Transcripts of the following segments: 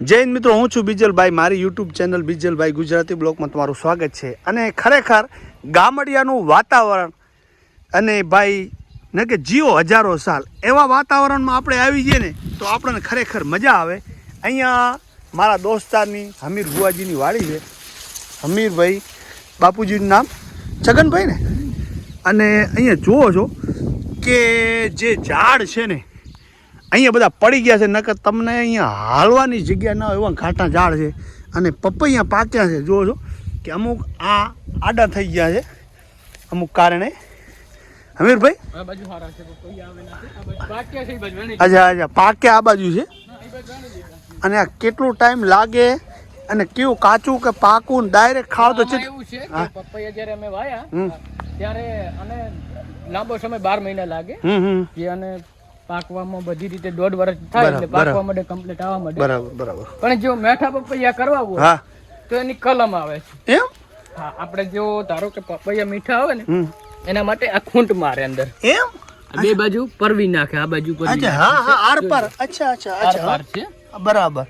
જય હિન્દ મિત્રો, હું છું બીજલભાઈ. મારી યુટ્યુબ ચેનલ બીજલભાઈ ગુજરાતી બ્લોગમાં તમારું સ્વાગત છે. અને ખરેખર ગામડિયાનું વાતાવરણ અને ભાઈ, ને કે જીઓ હજારો સાલ, એવા વાતાવરણમાં આપણે આવી જઈએ ને, તો આપણને ખરેખર મજા આવે. અહીંયા મારા દોસ્તારની હમીર ભુવાજીની વાડી છે. હમીરભાઈ બાપુજીનું નામ છગનભાઈ ને? અને અહીંયા જુઓ છો કે જે ઝાડ છે ને અહીંયા બધા પડી ગયા છે નકર તમને અહીંયા હાલવાની જગ્યા ના હોય એવા ઘાટા ઝાડ છે. અને પપૈયા પાક્યા છે જુઓ છો કે અમુક આ આડા થઈ ગયા છે અમુક કારણે. હમીરભાઈ? અચ્છા અચ્છા પાક્યા આ બાજુ છે. ના. અને આ કેટલો ટાઈમ લાગે અને કેવું કાચું કે પાકું ડાયરેક્ટ ખાવ તો છે પપૈયા જ્યારે અમે વાયા ત્યારે અને લાંબો સમય બાર મહિના લાગે. અને પાકવામાં બધી રીતે દોઢ વર્ષ થાય એટલે પાકવા માટે કમ્પ્લીટ આવવા માટે બરાબર બરાબર. પણ જો મેઠા પપૈયા કરવા હોય તો એની કલમ આવે છે. એમ? હા આપણે જો ધારો કે પપૈયા મીઠા આવે ને એના માટે આ ખૂંટ મારે અંદર. એમ? બે બાજુ પરવી નાખે આ બાજુ પર અચ્છા હા હા આર પર અચ્છા અચ્છા અચ્છા. આર છે. બરાબર.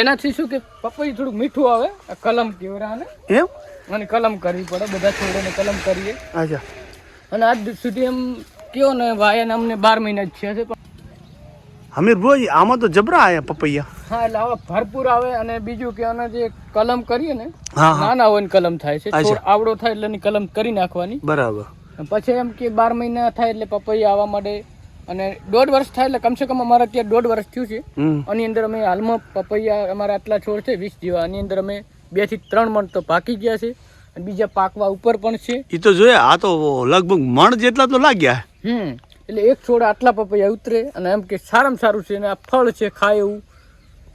એનાથી શું કે પપૈયું થોડુંક મીઠું આવે આ કલમ કેવરા ને એમ? અને કલમ કરવી પડે બધા છોડોને કલમ કરીએ. અચ્છા. અને આજ સુધી એમ કયો ને વાયન અમને બાર મહિના જ છે પણ. હમીર ભાઈ આમાં તો જબરા આયા પપૈયા. હા એટલે આવા ભરપૂર આવે અને બીજું કે આના જે કલમ કરીએ ને નાના હોય ને કલમ થાય છે. આવડો થાય એટલે એની કલમ કરી નાખવાની. બરાબર. પછી એમ કે બાર મહિના થાય એટલે પપૈયા આવવા માટે અને દોઢ વર્ષ થાય એટલે કમસે કમ અમારે અત્યારે દોઢ વર્ષ થયું છે. આની અંદર અમે હાલમાં પપૈયા અમારા આટલા છોડ છે વીસ જેવા. આની અંદર અમે બેથી ત્રણ મણ તો પાકી ગયા છે. અને બીજા પાકવા ઉપર પણ છે. એ તો જોયા આ તો લગભગ મણ જેટલા તો લાગ્યા. હમ. એટલે એક છોડ આટલા પપૈયા ઉતરે અને એમ કે સારામાં સારું છે અને આ ફળ છે, ખાય એવું.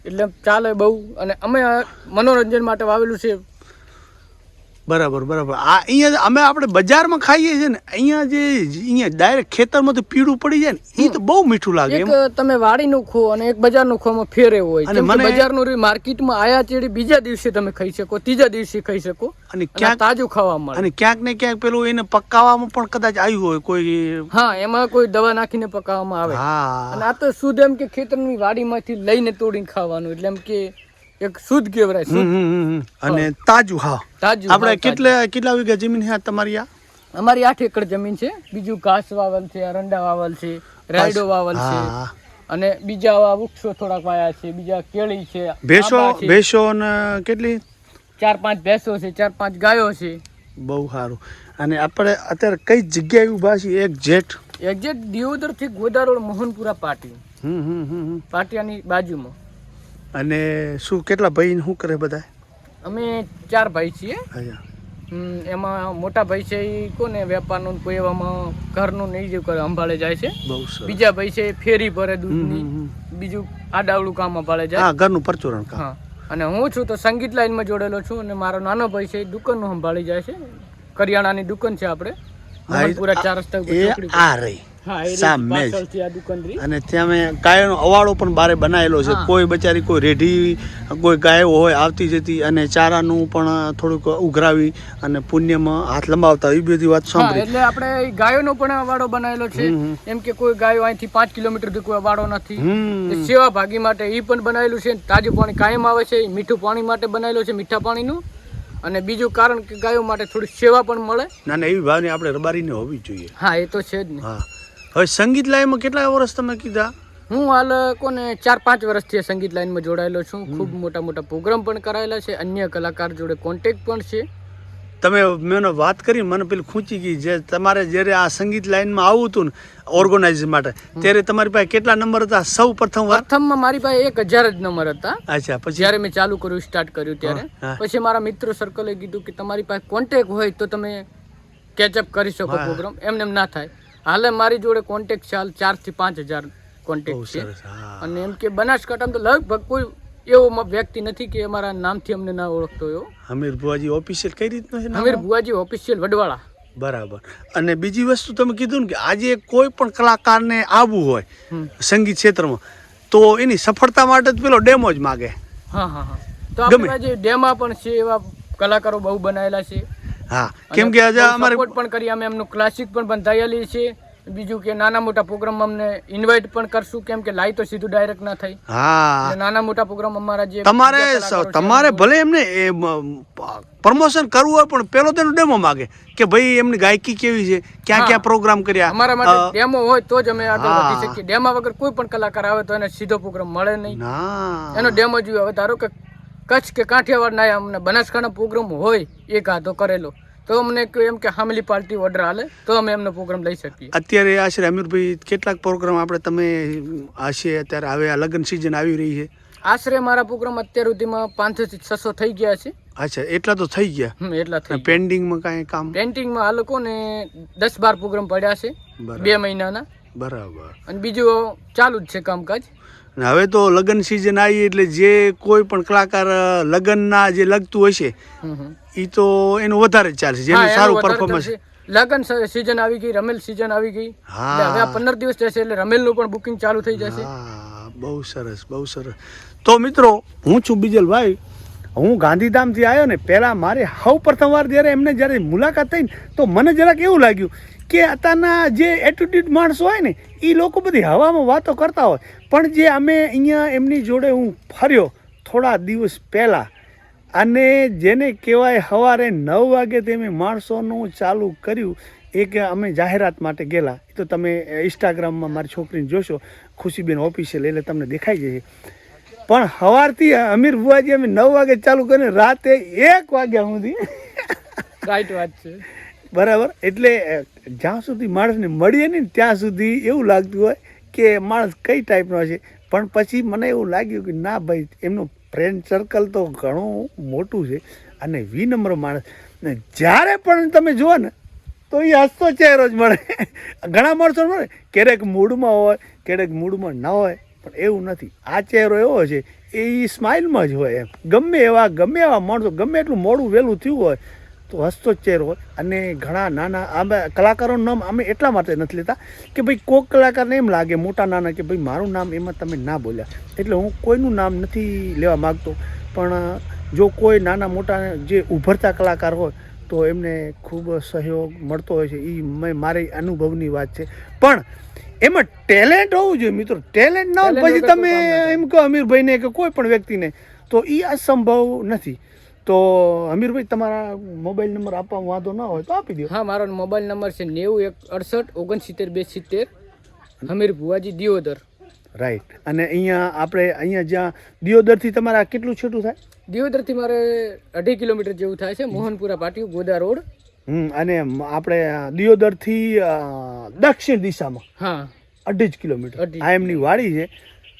એટલે ચાલે બહુ. અને અમે મનોરંજન માટે વાવેલું છે બરાબર બરાબર. આ અહીંયા અમે આપણે બજારમાં ખાઈએ છીએ ને અહીંયા જે અહીંયા ડાયરેક્ટ ખેતરમાંથી પીળું પડી જાય ને એ તો બહુ મીઠું લાગે એક તમે વાડીનું ખો અને એક બજારનું ખોમાં ફેર એવો હોય. અને મને- બજારનું રી માર્કેટમાં આયા ચેડી બીજા દિવસે તમે ખાઈ શકો ત્રીજા દિવસે ખાઈ શકો. અને અને ક્યાંક તાજું ખાવા મળે. અને ક્યાંક ને ક્યાંક પેલું એને પકાવવામાં પણ કદાચ આવ્યું હોય કોઈ હા એમાં કોઈ દવા નાખીને પકાવવામાં આવે. હા. અને આ તો શુદ્ધ એમ કે ખેતરની વાડીમાંથી લઈને તોડીને ખાવાનું એટલે એમ કે એક શુદ્ધ કેવરાય શુદ્ધ. અને તાજું હા. તાજું આપણે કેટલા કેટલા વીઘા જમીન છે તમારી આ? અમારી આઠ એકર જમીન છે. બીજું ઘાસ વાવલ છે અરંડા વાવલ છે રાયડો વાવલ છે. અને બીજા આવા વૃક્ષો થોડાક વાયા છે બીજા કેળી છે ભેંસો ભેંસો ને કેટલી? ચાર પાંચ ભેંસો છે ચાર પાંચ ગાયો છે. બહુ સારું. અને આપણે અત્યારે કઈ જગ્યાએ ઊભા છીએ? એક જેટ એક્ઝેક્ટ દિયોદરથી ગોદારોડ મોહનપુરા પાટી. હમ હમ હમ હમ. પાટિયાની બાજુમાં. અને શું કેટલા ભાઈ શું કરે બધા અમે ચાર ભાઈ છીએ. એમાં મોટા ભાઈ છે એ કોને વેપારનું કોઈ એવામાં ઘરનું નહીં જે કરે સંભાળે જાય છે. બીજા ભાઈ છે ફેરી ભરે દૂધની બીજું આડાવડું કામ સંભાળે જાય. ઘરનું પરચુરણ કામ. હા. અને હું છું તો સંગીત લાઈનમાં જોડેલો છું અને મારો નાનો ભાઈ છે એ દુકાનનું સંભાળી જાય છે. કરિયાણાની દુકાન છે આપણે. પૂરા ચાર રસ્તા. આ રહી. સામે અને ત્યાં મેં ગાયનો અવાડો પણ બારે બનાવેલો છે. કોઈ બચારી કોઈ રેઢી કોઈ ગાયો હોય આવતી જતી અને ચારાનું પણ થોડુંક ઉઘરાવી અને પુણ્યમાં હાથ લંબાવતા એ બધી વાત સાંભળી. એટલે આપણે ગાયોનો પણ અવાડો બનાવેલો છે. એમ કે કોઈ ગાયો અહીંથી પાંચ કિલોમીટર કોઈ અવાડો નથી. સેવા ભાગી માટે એ પણ બનાવેલું છે. તાજું પાણી કાયમ આવે છે. મીઠું પાણી માટે બનાવેલું છે મીઠા પાણીનું. અને બીજું કારણ કે ગાયો માટે થોડી સેવા પણ મળે. ના ના એવી ભાવની આપણે રબારીને હોવી જોઈએ. હા એ તો છે જ ને. હા. હવે સંગીત લાઈનમાં કેટલા વર્ષ તમે કીધા? હું હાલ કોને ચાર પાંચ વર્ષથી સંગીત લાઈનમાં જોડાયેલો છું. ખૂબ મોટા મોટા પ્રોગ્રામ પણ કરાયેલા છે. અન્ય કલાકાર જોડે કોન્ટેક્ટ પણ છે. તમે મેં વાત કરી મને પેલી ખૂંચી ગઈ જે તમારે જ્યારે આ સંગીત લાઈનમાં આવવું હતું ને ઓર્ગેનાઇઝ માટે ત્યારે તમારી પાસે કેટલા નંબર હતા? સૌ પ્રથમ પ્રથમમાં મારી પાસે એક હજાર જ નંબર હતા. અચ્છા પછી? જ્યારે મેં ચાલુ કર્યું સ્ટાર્ટ કર્યું ત્યારે. પછી મારા મિત્રો સર્કલે કીધું કે તમારી પાસે કોન્ટેક હોય તો તમે કેચઅપ કરી શકો પ્રોગ્રામ એમને એમ ના થાય. હાલે મારી જોડે કોન્ટેક છે હાલ ચારથી પાંચ હજાર કોન્ટેક્ટ કોન્ટેક છે. અને એમ કે બનાસકાંઠામાં તો લગભગ કોઈ એવો વ્યક્તિ નથી કે અમારા નામથી અમને ના ઓળખતો એવો. હમીર ભુવાજી ઓફિશિયલ કઈ રીતનો છે હમીર ભુવાજી ઓફિશિયલ વડવાળા. બરાબર. અને બીજી વસ્તુ તમે કીધું ને કે આજે કોઈ પણ કલાકારને આવવું હોય સંગીત ક્ષેત્રમાં તો એની સફળતા માટે જ પેલો ડેમો જ માગે. હા હા હા. તો આપણે. પાસે ડેમા પણ છે એવા કલાકારો બહુ બનાયેલા છે. હા. કેમ કે આજે અમારે સપોર્ટ પણ કરી અમે એમનું ક્લાસિક પણ બંધાયેલી છે. બીજું કે નાના મોટા પ્રોગ્રામ અમને ઇન્વાઇટ પણ કરશું કેમ કે લાઈ તો સીધું ડાયરેક્ટ ના થાય. હા. નાના મોટા પ્રોગ્રામ અમારા જે તમારે તમારે ભલે એમને પ્રમોશન કરવું હોય પણ પેલો તેનો ડેમો માગે કે ભાઈ એમની ગાયકી કેવી છે ક્યાં ક્યાં પ્રોગ્રામ કર્યા? અમારા માટે ડેમો હોય તો જ અમે આગળ વધી શકીએ. ડેમા વગર કોઈ પણ કલાકાર આવે તો એને સીધો પ્રોગ્રામ મળે નહીં. એનો ડેમો જોઈએ. હવે ધારો કે કચ્છ કે કાઠિયાવાડ ના અમને બનાસકાંઠા પ્રોગ્રામ હોય એક હાથો કરેલો. તો અમને એમ કે હામલી પાર્ટી ઓર્ડર હાલે તો અમે એમનો પ્રોગ્રામ લઈ શકીએ. અત્યારે આશરે અમીરભાઈ કેટલાક પ્રોગ્રામ આપણે તમે હશે અત્યારે હવે આ લગ્ન સિઝન આવી રહી છે. આશરે મારા પ્રોગ્રામ અત્યાર સુધીમાં પાંચસો થી છસો થઈ ગયા છે. અચ્છા એટલા તો થઈ ગયા. હમ, એટલા થઈ. પેન્ડિંગમાં કાંઈ કામ? પેન્ટિંગમાં આ લોકોને દસ બાર પ્રોગ્રામ પડ્યા છે બે મહિનાના. બરાબર. અને બીજું ચાલુ જ છે કામકાજ. અને હવે તો લગ્ન સિઝન આવી એટલે જે કોઈ પણ કલાકાર લગ્નના જે લગતું હશે. એ તો એનું વધારે જ ચાલશે જેનું સારું પરફોર્મન્સ. લગન સિઝન આવી ગઈ રમેલ સિઝન આવી ગઈ હા. હવે આ પંદર દિવસ જશે એટલે રમેલનું પણ બુકિંગ ચાલુ થઈ જશે હા બહુ સરસ બહુ સરસ તો મિત્રો હું છું બીજલભાઈ હું ગાંધીધામથી આવ્યો ને પહેલાં મારે સૌ પ્રથમવાર જ્યારે એમને જ્યારે મુલાકાત થઈ ને તો મને જરાક એવું લાગ્યું કે અત્યારના જે એટીટ્યુડ માણસો હોય ને એ લોકો બધી હવામાં વાતો કરતા હોય. પણ જે અમે અહીંયા એમની જોડે હું ફર્યો થોડા દિવસ પહેલાં, અને જેને કહેવાય સવારે નવ વાગે તેમે માણસોનું ચાલુ કર્યું, એ કે અમે જાહેરાત માટે ગયેલા. એ તો તમે ઇન્સ્ટાગ્રામમાં મારી છોકરીને જોશો, ખુશીબેન ઓફિશિયલ એટલે તમને દેખાઈ જશે. પણ સવારથી અમીર બુઆજી અમે નવ વાગે ચાલુ કરીને રાતે એક વાગ્યા સુધી રાઈટ વાત છે. બરાબર? એટલે જ્યાં સુધી માણસને મળીએ ને ત્યાં સુધી એવું લાગતું હોય કે માણસ કઈ ટાઈપનો છે. પણ પછી મને એવું લાગ્યું કે ના ભાઈ, એમનું ફ્રેન્ડ સર્કલ તો ઘણું મોટું છે અને વિનમ્ર માણસ. ને જ્યારે પણ તમે જુઓ ને, તો એ હસતો ચહેરો જ મળે. ઘણા માણસો મળે, ક્યારેક મૂડમાં હોય, ક્યારેક મૂડમાં ન હોય, પણ એવું નથી. આ ચહેરો એવો છે, એ સ્માઇલમાં જ હોય એમ. ગમે એવા ગમે એવા માણસો, ગમે એટલું મોડું વહેલું થયું હોય તો હસતો જ ચહેરો હોય અને ઘણા નાના આંબા કલાકારોનું નામ અમે એટલા માટે નથી લેતા કે ભાઈ કોઈક કલાકારને એમ લાગે મોટા નાના કે ભાઈ મારું નામ એમાં તમે ના બોલ્યા. એટલે હું કોઈનું નામ નથી લેવા માગતો પણ જો કોઈ નાના મોટા જે ઉભરતા કલાકાર હોય તો એમને ખૂબ સહયોગ મળતો હોય છે. એ મેં મારી અનુભવની વાત છે. પણ એમાં ટેલેન્ટ હોવું જોઈએ મિત્રો. ટેલેન્ટ ના હોય પછી તમે. એમ કહો અમીરભાઈને કે કોઈ પણ વ્યક્તિને તો એ અસંભવ નથી. તો અમીરભાઈ તમારા મોબાઈલ નંબર આપવામાં વાંધો ના હોય તો આપી દો હા મારો મોબાઈલ નંબર છે નેવું એક અડસઠ ઓગણસિત્તેર બે સિત્તેર હમીર ભુવાજી દિયોદર. રાઈટ અને અહીંયા આપણે અહીંયા જ્યાં દિયોદરથી તમારા કેટલું છૂટું થાય? દિયોદરથી મારે અઢી કિલોમીટર જેવું થાય છે મોહનપુરા પાટિયું ગોદા રોડ. હમ અને આપણે દિયોદરથી દક્ષિણ દિશામાં. હા. અઢી જ કિલોમીટર. આ એમની વાડી છે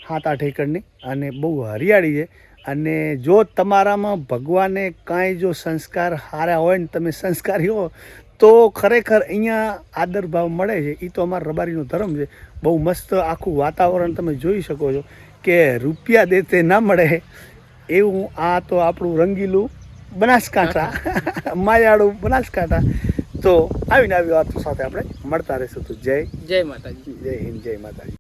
સાત આઠ એકરની અને બહુ હરિયાળી છે. અને જો તમારામાં ભગવાને કાંઈ જો સંસ્કાર સારા હોય ને તમે સંસ્કારી હો તો ખરેખર અહીંયા આદર ભાવ મળે છે. એ તો અમારા રબારીનો ધર્મ છે. બહુ મસ્ત આખું વાતાવરણ તમે જોઈ શકો છો કે રૂપિયા દેતે ના મળે એવું આ તો આપણું રંગીલું બનાસકાંઠા માયાળું બનાસકાંઠા. તો આવીને આવી વાતો સાથે આપણે મળતા રહીશું. તો જય જય માતાજી. જય હિન્દ જય માતાજી.